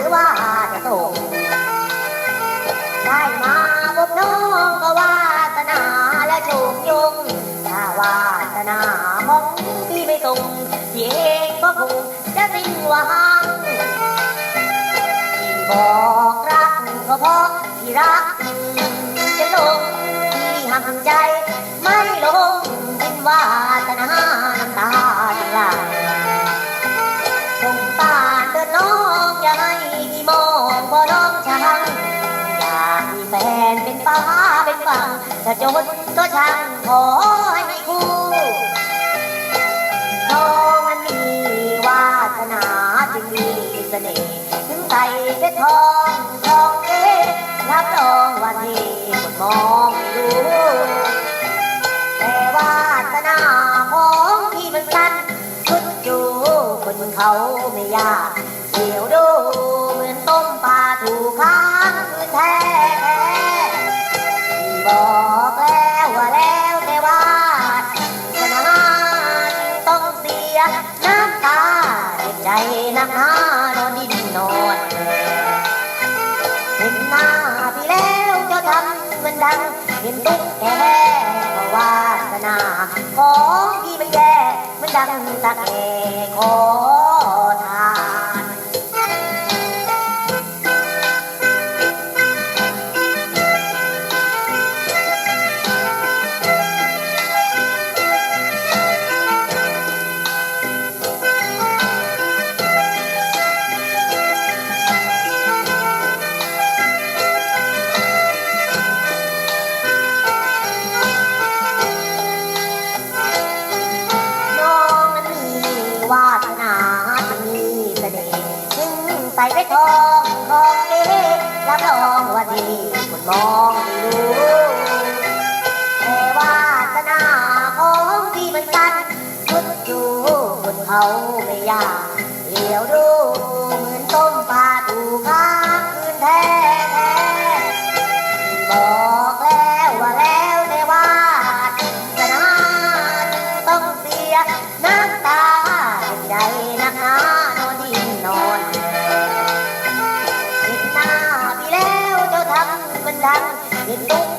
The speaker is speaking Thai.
ือว่าจะส่ได้มาพบน้องก็วาสนาและโชคยงถ้าวาสนามองที่ไม่ตรงเี่เองก็คงจะสิ้นหวังที่บอกรักก็เพราะที่รักจะลงที่ห่างใจไม่ลงเป็นวาสนา ฝั่งจะจนก็ช่างขอให้มีคู่น้องนั้นมีวาสนาจึงมีเสน่ห์ถึงใส่เพชรทองทองเอ๊รับรองว่าที่คนมองไม่รู้แต่วาสนาของพี่มันสั้นชุดอยู่คนเขาไม่ยาก นักหนานอนดินนอนเห็นหน้าพี่แล้วเจ้าทำเหมือนดังเห็นตุ๊กแกก็วาสนาของพี่ไม่แย่เหมือนดังตะแกขอ ยทองของเล็กรับรองว่าดีคนมองดูแต่วาสนาของพี่มันสั้นสุดดูคนเขาไม่ยากเหลียวดูเหมือนต้มปลาดูกข้างคืนแท้แท้บอกแล้วว่าแล้วแต่วาสนาต้องเสียนะ Bye.